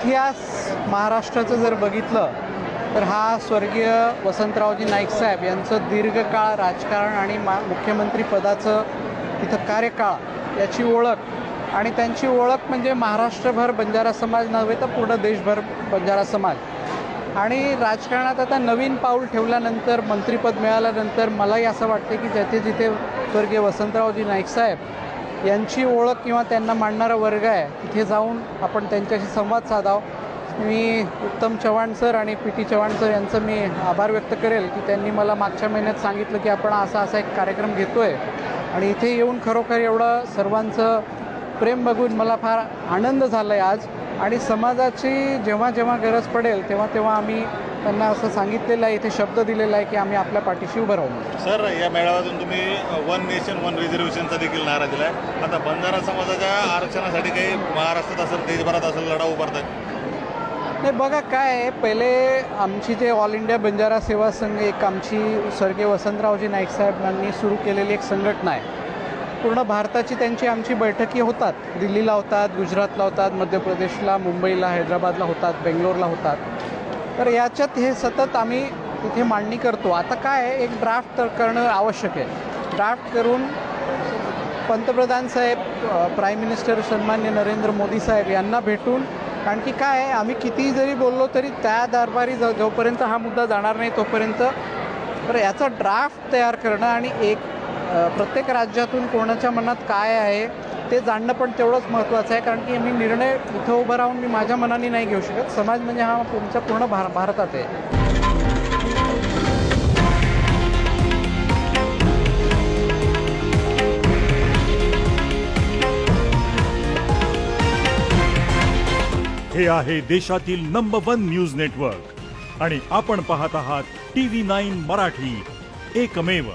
इतिहास महाराष्ट्राचं जर बघितलं तर हा स्वर्गीय वसंतरावजी नाईक साहेब यांचं दीर्घकाळ राजकारण आणि मा मुख्यमंत्री पदाचं तिथं कार्यकाळ याची ओळख आणि त्यांची ओळख म्हणजे महाराष्ट्रभर बंजारा समाज नव्हे तर पूर्ण देशभर बंजारा समाज. आणि राजकारणात आता नवीन पाऊल ठेवल्यानंतर मंत्रिपद मिळाल्यानंतर मलाही असं वाटते की जेथे जिथे स्वर्गीय वसंतरावजी नाईक साहेब यांची ओळख किंवा त्यांना मांडणारा वर्ग आहे तिथे जाऊन आपण त्यांच्याशी संवाद साधावं. मी उत्तम चव्हाण सर आणि पी टी चव्हाण सर यांचं मी आभार व्यक्त करेल की त्यांनी मला मागच्या महिन्यात सांगितलं की आपण असा असा एक कार्यक्रम घेतो आहे आणि इथे येऊन खरोखर एवढं सर्वांचं प्रेम बघून मला फार आनंद झाला आहे आज. आणि समाजाची जेव्हा जेव्हा गरज पडेल तेव्हा तेव्हा आम्ही त्यांना असं सांगितलेलं आहे इथे शब्द दिलेला आहे की आम्ही आपल्या पाठीशी उभं राहू. सर या मेळाव्यातून तुम्ही वन नेशन वन रिझर्वेशनचा देखील नारा दिलाय. आता बंजारा समाजाच्या आरक्षणासाठी काही महाराष्ट्रात असेल देशभरात असेल लढा उभारताय नाही बघा काय आहे. पहिले आमची जे ऑल इंडिया बंजारा सेवा संघ एक आमची स्वर्गीय वसंतरावजी नाईक साहेबांनी सुरू केलेली एक संघटना आहे. पूर्ण भारताची त्यांची आमची बैठकी होतात. दिल्लीला होतात गुजरातला होतात मध्य प्रदेशला मुंबईला हैदराबादला होतात बेंगलोरला होतात. तर याच्यात हे सतत आम्ही तिथे मांडणी करतो. आता काय आहे एक ड्राफ्ट तर करणं आवश्यक आहे. ड्राफ्ट करून पंतप्रधान साहेब प्राईम मिनिस्टर सन्मान्य नरेंद्र मोदी साहेब यांना भेटून कारण की काय आहे आम्ही कितीही जरी बोललो तरी त्या दरबारी ज जोपर्यंत हा मुद्दा जाणार नाही तोपर्यंत तर याचा ड्राफ्ट तयार करणं आणि एक प्रत्येक राज्यातून कोणाच्या मनात काय आहे ते जाणणं पण तेवढंच महत्त्वाचं आहे. कारण की मी निर्णय इथं उभं राहून मी माझ्या मनाने नाही घेऊ शकत. समाज म्हणजे हा तुमच्या पूर्ण भार भारतात आहे. हे आहे देशातील नंबर वन न्यूज नेटवर्क आणि आपण पाहत आहात टी व्ही नाईन मराठी. एकमेव.